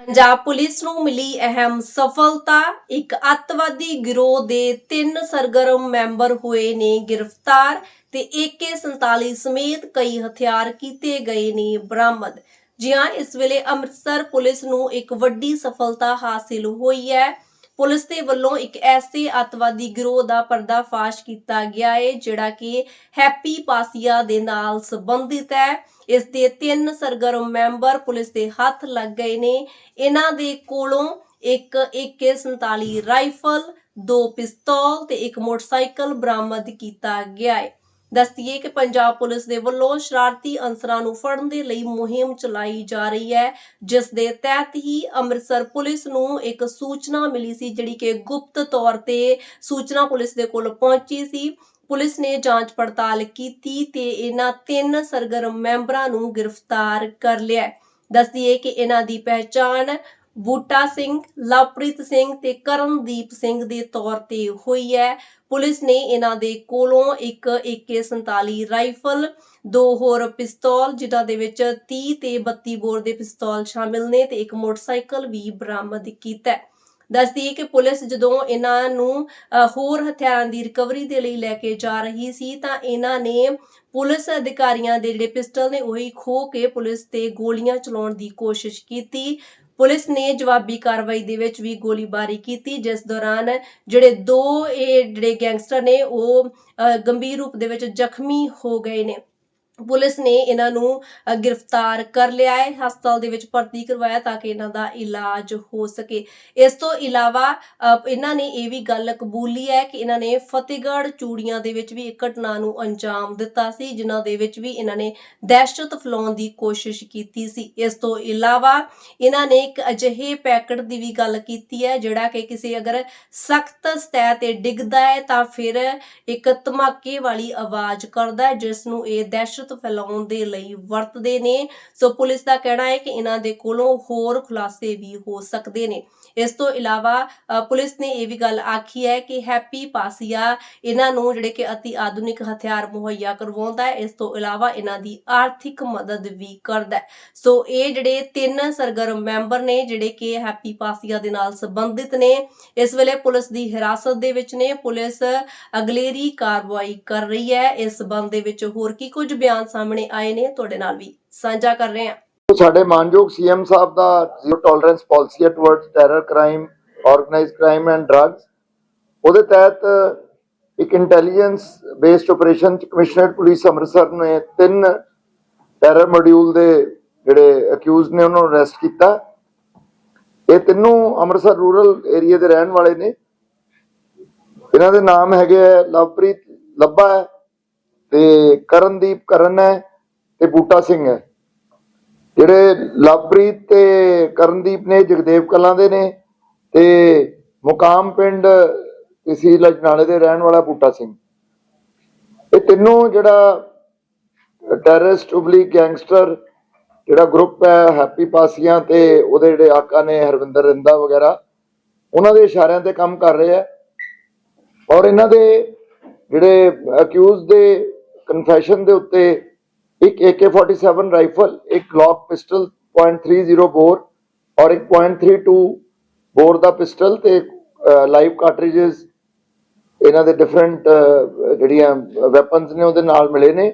Punjab police ਨੂੰ ਮਿਲੀ ਅਹਿਮ ਸਫਲਤਾ। ਇੱਕ ਅੱਤਵਾਦੀ ਗਿਰੋਹ ਦੇ ਤਿੰਨ ਸਰਗਰਮ ਮੈਂਬਰ ਹੋਏ ਨੇ ਗ੍ਰਿਫਤਾਰ ਤੇ AK47 ਸਮੇਤ ਕਈ ਹਥਿਆਰ ਕੀਤੇ ਗਏ ਨੇ ਬਰਾਮਦ। ਜੀ ਹਾਂ ਇਸ ਵੇਲੇ ਅੰਮ੍ਰਿਤਸਰ ਪੁਲਿਸ ਨੂੰ ਇੱਕ ਵੱਡੀ ਸਫਲਤਾ ਹਾਸਿਲ ਹੋਈ ਹੈ। ਪੁਲਿਸ ਦੇ ਵੱਲੋਂ ਇੱਕ ਐਸੇ ਅੱਤਵਾਦੀ ਗਿਰੋਹ ਦਾ ਪਰਦਾਫਾਸ਼ ਕੀਤਾ ਗਿਆ ਹੈ ਜਿਹੜਾ ਕਿ ਹੈਪੀ ਪਾਸੀਆ ਦੇ ਨਾਲ ਸੰਬੰਧਿਤ ਹੈ। ਇਸ ਦੇ ਤਿੰਨ ਸਰਗਰਮ ਮੈਂਬਰ ਪੁਲਿਸ ਦੇ ਹੱਥ ਲੱਗ ਗਏ ਨੇ। ਇਹਨਾਂ ਦੇ ਕੋਲੋਂ ਇੱਕ AK47 ਰਾਈਫਲ, ਦੋ ਪਿਸਤੌਲ ਤੇ ਇੱਕ ਮੋਟਰਸਾਈਕਲ ਬਰਾਮਦ ਕੀਤਾ ਗਿਆ ਹੈ ਦੱਸਦੀਏ ਕਿ ਪੰਜਾਬ ਪੁਲਿਸ ਦੇ ਵੱਲੋਂ ਸ਼ਰਾਰਤੀ ਅਨਸਰਾਂ ਨੂੰ ਫੜਨ ਦੇ ਲਈ ਮੁਹਿੰਮ ਚਲਾਈ ਜਾ ਰਹੀ ਹੈ, ਜਿਸ ਦੇ ਤਹਿਤ ਹੀ ਅੰਮ੍ਰਿਤਸਰ ਪੁਲਿਸ ਨੂੰ ਇੱਕ ਸੂਚਨਾ ਮਿਲੀ ਸੀ, ਜਿਹੜੀ ਕਿ ਗੁਪਤ ਤੌਰ ਤੇ ਸੂਚਨਾ ਪੁਲਿਸ ਦੇ ਕੋਲ ਪਹੁੰਚੀ ਸੀ ਪੁਲਿਸ ਨੇ ਜਾਂਚ ਪੜਤਾਲ ਕੀਤੀ ਤੇ ਇਹਨਾਂ ਤਿੰਨ ਸਰਗਰਮ ਮੈਂਬਰਾਂ ਨੂੰ ਗ੍ਰਿਫਤਾਰ ਕਰ ਲਿਆ ਹੈ। ਦੱਸਦੀਏ ਕਿ ਇਹਨਾਂ ਦੀ ਪਹਿਚਾਣ ਬੂਟਾ ਸਿੰਘ, ਲਵਪ੍ਰੀਤ ਸਿੰਘ ਤੇ ਕਰਨਦੀਪ ਸਿੰਘ ਦੇ ਤੌਰ ਤੇ ਹੋਈ ਹੈ। ਪੁਲਿਸ ਨੇ ਇਹਨਾਂ ਦੇ ਕੋਲੋਂ ਇੱਕ AK47 ਰਾਈਫਲ, ਦੋ ਹੋਰ ਪਿਸਤੌਲ, ਜਿਨ੍ਹਾਂ ਦੇ ਵਿੱਚ 30 ਤੇ 32 ਬੋਰ ਦੇ ਪਿਸਤੌਲ ਸ਼ਾਮਿਲ ਨੇ ਤੇ ਇੱਕ ਮੋਟਰਸਾਈਕਲ ਵੀ ਬਰਾਮਦ ਕੀਤਾ ਹੈ। ਦੱਸਦੀ ਹੈ ਕਿ ਪੁਲਿਸ ਜਦੋਂ ਇਹਨਾਂ ਨੂੰ ਹੋਰ ਹਥਿਆਰਾਂ ਦੀ ਰਿਕਵਰੀ ਦੇ ਲਈ ਲੈ ਕੇ ਜਾ ਰਹੀ ਸੀ, ਤਾਂ ਇਹਨਾਂ ਨੇ ਪੁਲਿਸ ਅਧਿਕਾਰੀਆਂ ਦੇ ਜਿਹੜੇ ਪਿਸਟਲ ਨੇ, ਉਹੀ ਖੋ ਕੇ ਪੁਲਿਸ ਤੇ ਗੋਲੀਆਂ ਚਲਾਉਣ ਦੀ ਕੋਸ਼ਿਸ਼ ਕੀਤੀ। ਪੁਲਿਸ ਨੇ ਜਵਾਬੀ ਕਾਰਵਾਈ ਦੇ ਵਿੱਚ ਵੀ ਗੋਲੀਬਾਰੀ ਕੀਤੀ ਜਿਸ ਦੌਰਾਨ ਜਿਹੜੇ ਦੋ ਇਹ ਜਿਹੜੇ ਗੈਂਗਸਟਰ ਨੇ ਉਹ ਅ, ਗੰਭੀਰ ਰੂਪ ਦੇ ਵਿੱਚ ਜ਼ਖਮੀ ਹੋ ਗਏ ਨੇ। ਪੁਲਿਸ ਨੇ ਇਹਨਾਂ ਨੂੰ ਗ੍ਰਿਫਤਾਰ ਕਰ ਲਿਆ ਹੈ, ਹਸਪਤਾਲ ਦੇ ਵਿੱਚ ਭਰਤੀ ਕਰਵਾਇਆ ਤਾਂ ਕਿ ਇਹਨਾਂ ਦਾ ਇਲਾਜ ਹੋ ਸਕੇ। ਇਸ ਤੋਂ ਇਲਾਵਾ ਇਹਨਾਂ ਨੇ ਇਹ ਵੀ ਗੱਲ ਕਬੂਲੀ ਹੈ ਕਿ ਇਹਨਾਂ ਨੇ ਫਤਿਹਗੜ੍ਹ ਚੂੜੀਆਂ ਦੇ ਵਿੱਚ ਵੀ ਇੱਕ ਘਟਨਾ ਨੂੰ ਅੰਜਾਮ ਦਿੱਤਾ ਸੀ, ਜਿਨ੍ਹਾਂ ਦੇ ਵਿੱਚ ਵੀ ਇਹਨਾਂ ਨੇ ਦਹਿਸ਼ਤ ਫੈਲਾਉਣ ਦੀ ਕੋਸ਼ਿਸ਼ ਕੀਤੀ ਸੀ। ਇਸ ਤੋਂ ਇਲਾਵਾ, ਇਹਨਾਂ ਨੇ ਇੱਕ ਅਜਿਹੇ ਪੈਕਟ ਦੀ ਵੀ ਗੱਲ ਕੀਤੀ ਹੈ, ਜਿਹੜਾ ਕਿ ਕਿਸੇ ਅਗਰ ਸਖਤ ਸਤਹ ਤੇ ਡਿੱਗਦਾ ਹੈ ਤਾਂ ਫਿਰ ਇੱਕ ਧਮਾਕੇ ਵਾਲੀ ਆਵਾਜ਼ ਕਰਦਾ ਹੈ, ਜਿਸ ਨੂੰ ਇਹ ਦਹਿਸ਼ਤ ਫੈਲਾਉਣ ਦੇ ਲਈ ਵਰਤਦੇ ਨੇ। ਸੋ ਪੁਲਿਸ ਦਾ ਕਹਿਣਾ ਹੈ ਕਿ ਇਹਨਾਂ ਦੇ ਕੋਲੋਂ ਹੋਰ ਖੁਲਾਸੇ ਵੀ ਹੋ ਸਕਦੇ ਨੇ। ਇਸ ਤੋਂ ਇਲਾਵਾ ਪੁਲਿਸ ਨੇ ਇਹ ਵੀ ਗੱਲ ਆਖੀ ਹੈ ਕਿ ਹੈਪੀ ਪਾਸੀਆ ਇਹਨਾਂ ਨੂੰ ਜਿਹੜੇ ਕਿ ਅਤੀ ਆਧੁਨਿਕ ਹਥਿਆਰ ਮੁਹੱਈਆ ਕਰਵਾਉਂਦਾ ਹੈ, ਇਸ ਤੋਂ ਇਲਾਵਾ ਇਹਨਾਂ ਦੀ ਆਰਥਿਕ ਮਦਦ ਵੀ ਕਰਦਾ ਹੈ। ਸੋ ਇਹ ਜਿਹੜੇ ਤਿੰਨ ਸਰਗਰਮ ਮੈਂਬਰ ਨੇ, ਜਿਹੜੇ ਕਿ ਹੈਪੀ ਪਾਸੀਆ ਦੇ ਨਾਲ ਸੰਬੰਧਿਤ ਨੇ, ਇਸ ਵੇਲੇ ਪੁਲਿਸ ਦੀ ਹਿਰਾਸਤ ਦੇ ਵਿੱਚ ਨੇ। ਪੁਲਿਸ ਅਗਲੇਰੀ ਕਾਰਵਾਈ ਕਰ ਰਹੀ ਹੈ। ਇਸ ਸਬੰਧ ਦੇ ਵਿੱਚ ਹੋਰ ਕੀ ਕੁਝ ਬਿਆਨ ਸਾਹਮਣੇ ਆਏ ਨੇ, ਤੁਹਾਡੇ ਨਾਲ ਵੀ ਸਾਂਝਾ ਕਰ ਰਹੇ ਹਾਂ। ਸਾਡੇ ਮਾਨਯੋਗ ਸੀਐਮ ਸਾਹਿਬ ਦਾ ਜ਼ੀਰੋ ਟੋਲਰੈਂਸ ਪਾਲਿਸੀ ਹੈ towards terror crime organised crime and drugs ਉਹਦੇ ਤਹਿਤ ਇੱਕ ਇੰਟੈਲੀਜੈਂਸ ਬੇਸਡ ਆਪਰੇਸ਼ਨ ਚ ਕਮਿਸ਼ਨਰੇਟ ਪੁਲਿਸ ਅੰਮ੍ਰਿਤਸਰ ਨੇ ਤਿੰਨ ਟੈਰਰ ਮੋਡਿਊਲ ਦੇ ਜਿਹੜੇ ਅਕਿਊਜ਼ ਨੇ, ਉਹਨਾਂ ਨੂੰ ਅਰੈਸਟ ਕੀਤਾ। ਇਹ ਤਿੰਨੋਂ ਅੰਮ੍ਰਿਤਸਰ ਰੂਰਲ ਏਰੀਆ ਦੇ ਰਹਿਣ ਵਾਲੇ ਨੇ। ਇਹਨਾਂ ਦੇ ਨਾਮ ਹੈਗੇ ਆ ਲਵਪ੍ਰੀਤ ਲੱਭਾ ਤੇ ਕਰਨਦੀਪ ਕਰਨ ਹੈ ਤੇ ਬੂਟਾ ਸਿੰਘ ਹੈ। ਜਿਹੜੇ ਲਵਪ੍ਰੀਤ ਤੇ ਕਰਨਦੀਪ ਨੇ, ਜਗਦੇਵ ਕਲਾਂ ਦੇ ਨੇ ਤੇ ਮੁਕਾਮ ਪਿੰਡ ਤਹਿਸੀਲ ਅਜਨਾਲੇ ਦੇ ਰਹਿਣ ਵਾਲਾ ਬੂਟਾ ਸਿੰਘ। ਇਹ ਤਿੰਨੋਂ ਜਿਹੜਾ ਟੈਰਰਿਸਟ ਉਬਲੀ ਗੈਂਗਸਟਰ ਜਿਹੜਾ ਗਰੁੱਪ ਹੈ, ਹੈਪੀ ਪਾਸੀਆਂ ਤੇ ਉਹਦੇ ਜਿਹੜੇ ਆਕਾ ਨੇ, ਹਰਵਿੰਦਰ ਰਿੰਦਾ ਵਗੈਰਾ, ਉਹਨਾਂ ਦੇ ਇਸ਼ਾਰਿਆਂ ਤੇ ਕੰਮ ਕਰ ਰਹੇ ਆ ਔਰ ਇਹਨਾਂ ਦੇ ਜਿਹੜੇ ਅਕਿਊਜ਼ ਦੇ ਕਨਫੈਸ਼ਨ ਦੇ ਉੱਤੇ ਇੱਕ AK47 ਰਾਈਫਲ ਇੱਕ ਗਲੌਕ ਪਿਸਟਲ .30 ਬੋਰ ਔਰ ਇੱਕ .32 ਬੋਰ ਦਾ ਪਿਸਟਲ ਤੇ ਲਾਈਵ ਕਾਰਟ੍ਰਿਜਸ ਇਹਨਾਂ ਦੇ ਡਿਫਰੈਂਟ ਜਿਹੜੀਆਂ ਵੈਪਨਸ ਨੇ ਉਹਦੇ ਨਾਲ ਮਿਲੇ ਨੇ।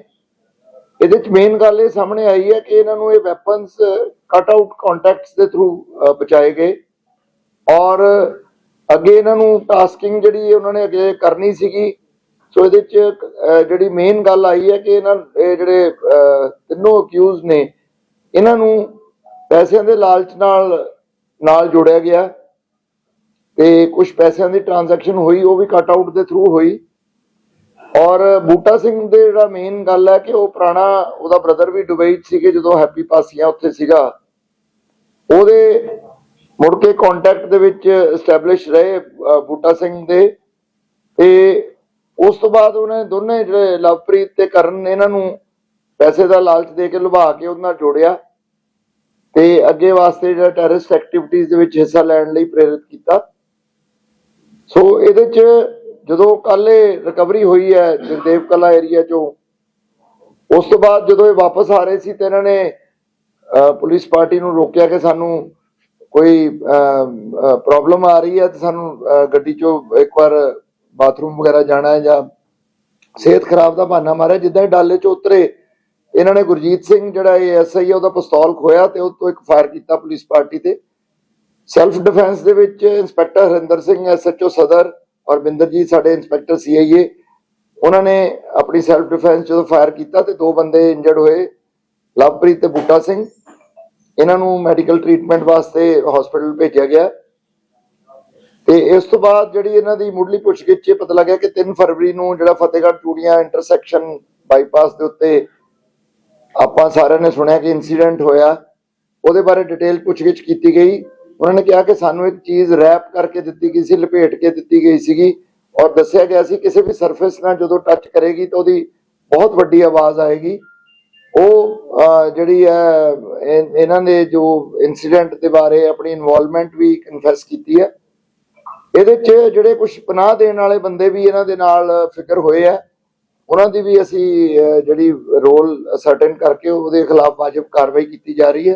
ਇਹਦੇ ਚ ਮੇਨ ਗੱਲ ਇਹ ਸਾਹਮਣੇ ਆਈ ਹੈ ਕਿ ਇਹਨਾਂ ਨੂੰ ਇਹ ਵੈਪਨਸ ਕਟ ਆਊਟ ਕੰਟੈਕਟਸ ਦੇ ਥਰੂ ਬਚਾਏ ਗਏ ਔਰ ਅੱਗੇ ਇਹਨਾਂ ਨੂੰ ਟਾਸਕਿੰਗ ਜਿਹੜੀ ਉਹਨਾਂ ਨੇ ਅੱਗੇ ਕਰਨੀ ਸੀਗੀ ਸੋ ਇਹਦੇ ਚ ਜਿਹੜੀ ਮੇਨ ਗੱਲ ਆਈ ਹੈ ਕਿ ਇਹਨਾਂ ਜਿਹੜੇ ਤਿੰਨੋਂ ਅਕਿਊਜ਼ ਨੇ, ਇਹਨਾਂ ਨੂੰ ਪੈਸਿਆਂ ਦੇ ਲਾਲਚ ਨਾਲ ਨਾਲ ਜੋੜਿਆ ਗਿਆ। ਤੇ ਕੁਝ ਪੈਸਿਆਂ ਦੀ ਟ੍ਰਾਂਜੈਕਸ਼ਨ ਹੋਈ, ਉਹ ਵੀ ਕਟ ਆਊਟ ਦੇ ਥਰੂ ਹੋਈ। ਔਰ ਬੂਟਾ ਸਿੰਘ ਦੇ ਜਿਹੜਾ ਮੇਨ ਗੱਲ ਹੈ ਕਿ ਉਹ ਪੁਰਾਣਾ, ਉਹਦਾ ਬ੍ਰਦਰ ਵੀ ਦੁਬਈ 'ਚ ਸੀਗੇ, ਜਦੋਂ ਹੈਪੀ ਪਾਸੀਆਂ ਉੱਥੇ ਸੀਗਾ। ਉਹਦੇ ਮੁੜ ਕੇ ਕੰਟੈਕਟ ਦੇ ਵਿੱਚ ਐਸਟੈਬਲਿਸ਼ ਰਹੇ ਬੂਟਾ ਸਿੰਘ ਦੇ। ਤੇ ਉਸ ਤੋਂ ਬਾਅਦ ਉਹਨੇ ਦੋਨੇ ਜਿਹੜੇ ਲਵਪ੍ਰੀਤ ਤੇ ਕਰਨ, ਇਹਨਾਂ ਨੂੰ ਪੈਸੇ ਦਾ ਲਾਲਚ ਦੇ ਕੇ ਲੁਭਾ ਕੇ ਉਹਨਾਂ ਨਾਲ ਜੋੜਿਆ ਤੇ ਅੱਗੇ ਵਾਸਤੇ ਜਿਹੜਾ ਟੈਰਰਿਸਟ ਐਕਟੀਵਿਟੀਜ਼ ਦੇ ਵਿੱਚ ਹਿੱਸਾ ਲੈਣ ਲਈ ਪ੍ਰੇਰਿਤ ਕੀਤਾ। ਸੋ ਇਹਦੇ ਚ ਜਦੋਂ ਕੱਲ ਰਿਕਵਰੀ ਹੋਈ ਹੈ ਜਗਦੇਵ ਕਲਾ ਏਰੀਆ ਚੋਂ, ਉਸ ਤੋਂ ਬਾਅਦ ਜਦੋਂ ਇਹ ਵਾਪਸ ਆ ਰਹੇ ਸੀ ਤੇ ਇਹਨਾਂ ਨੇ ਪੁਲਿਸ ਪਾਰਟੀ ਨੂੰ ਰੋਕਿਆ ਕਿ ਸਾਨੂੰ ਕੋਈ ਪ੍ਰੋਬਲਮ ਆ ਰਹੀ ਹੈ ਤੇ ਸਾਨੂੰ ਗੱਡੀ ਚੋਂ ਇੱਕ ਵਾਰ ਬਾਥਰੂਮ ਵਗੈਰਾ ਜਾਣਾ ਹੈ ਜਾਂ ਸਿਹਤ ਖਰਾਬ ਦਾ ਬਹਾਨਾ ਮਾਰਿਆ, ਜਿੱਦਾਂ ਹੀ ਡਾਲੇ ਚੋਂ ਉਤਰੇ, ਇਹਨਾਂ ਨੇ ਗੁਰਜੀਤ ਸਿੰਘ ਜਿਹੜਾ ਇਹ ਐਸਆਈ ਉਹਦਾ ਪਿਸਤੌਲ ਖੋਇਆ ਤੇ ਉਹ ਤੋਂ ਇੱਕ ਫਾਇਰ ਕੀਤਾ ਪੁਲਿਸ ਪਾਰਟੀ ਤੇ। ਸੈਲਫ ਡਿਫੈਂਸ ਦੇ ਵਿੱਚ ਇੰਸਪੈਕਟਰ ਹਰਿੰਦਰ ਸਿੰਘ ਐਸਐਚਓ ਸਦਰ ਔਰ ਬਿੰਦਰਜੀਤ ਸਾਡੇ ਇੰਸਪੈਕਟਰ ਸੀਆਈਏ ਉਹਨਾਂ ਨੇ ਆਪਣੀ ਸੈਲਫ ਡਿਫੈਂਸ ਜਦੋਂ ਫਾਇਰ ਕੀਤਾ ਤੇ ਦੋ ਬੰਦੇ ਇੰਜਰਡ ਹੋਏ, ਲਵਪ੍ਰੀਤ ਤੇ ਬੂਟਾ ਸਿੰਘ। ਇਹਨਾਂ ਨੂੰ ਮੈਡੀਕਲ ਟ੍ਰੀਟਮੈਂਟ ਵਾਸਤੇ ਹਸਪੀਟਲ ਭੇਜਿਆ ਗਿਆ। ਤੇ ਇਸ ਤੋਂ ਬਾਅਦ ਜਿਹੜੀ ਇਹਨਾਂ ਦੀ ਮੁੱਢਲੀ ਪੁੱਛਗਿੱਛ 'ਚ ਪਤਾ ਲੱਗਿਆ ਕਿ 3 ਫਰਵਰੀ ਨੂੰ ਜਿਹੜਾ ਫਤਿਹਗੜ੍ਹ ਚੂੜੀਆਂ ਇੰਟਰਸੈਕਸ਼ਨ ਬਾਈਪਾਸ ਦੇ ਉੱਤੇ ਆਪਾਂ ਸਾਰਿਆਂ ਨੇ ਸੁਣਿਆ ਕਿ ਇਨਸੀਡੈਂਟ ਹੋਇਆ। ਉਹਦੇ ਬਾਰੇ ਡਿਟੇਲ ਪੁੱਛਗਿੱਛ ਕੀਤੀ ਗਈ। ਉਹਨਾਂ ਨੇ ਕਿਹਾ ਕਿ ਸਾਨੂੰ ਇੱਕ ਚੀਜ਼ ਰੈਪ ਕਰਕੇ ਦਿੱਤੀ ਗਈ ਸੀ, ਲਪੇਟ ਕੇ ਦਿੱਤੀ ਗਈ ਸੀਗੀ ਔਰ ਦੱਸਿਆ ਗਿਆ ਸੀ ਕਿਸੇ ਵੀ ਸਰਫੇਸ ਨਾਲ ਜਦੋਂ ਟੱਚ ਕਰੇਗੀ ਤਾਂ ਉਹਦੀ ਬਹੁਤ ਵੱਡੀ ਆਵਾਜ਼ ਆਏਗੀ। ਉਹ ਜਿਹੜੀ ਹੈ ਇਹਨਾਂ ਨੇ ਜੋ ਇਨਸੀਡੈਂਟ ਦੇ ਬਾਰੇ ਆਪਣੀ ਇਨਵੋਲਵਮੈਂਟ ਵੀ ਕਨਫੈਸ ਕੀਤੀ ਹੈ। ਇਹਦੇ 'ਚ ਜਿਹੜੇ ਕੁਝ ਪਨਾਹ ਦੇਣ ਵਾਲੇ ਬੰਦੇ ਵੀ ਇਹਨਾਂ ਦੇ ਨਾਲ ਫਿਕਰ ਹੋਏ ਆ, ਉਹਨਾਂ ਦੀ ਵੀ ਅਸੀਂ ਜਿਹੜੀ ਰੋਲ ਸਰਟਨ ਕਰਕੇ ਉਹਦੇ ਖਿਲਾਫ ਵਾਜਬ ਕਾਰਵਾਈ ਕੀਤੀ ਜਾ ਰਹੀ ਹੈ।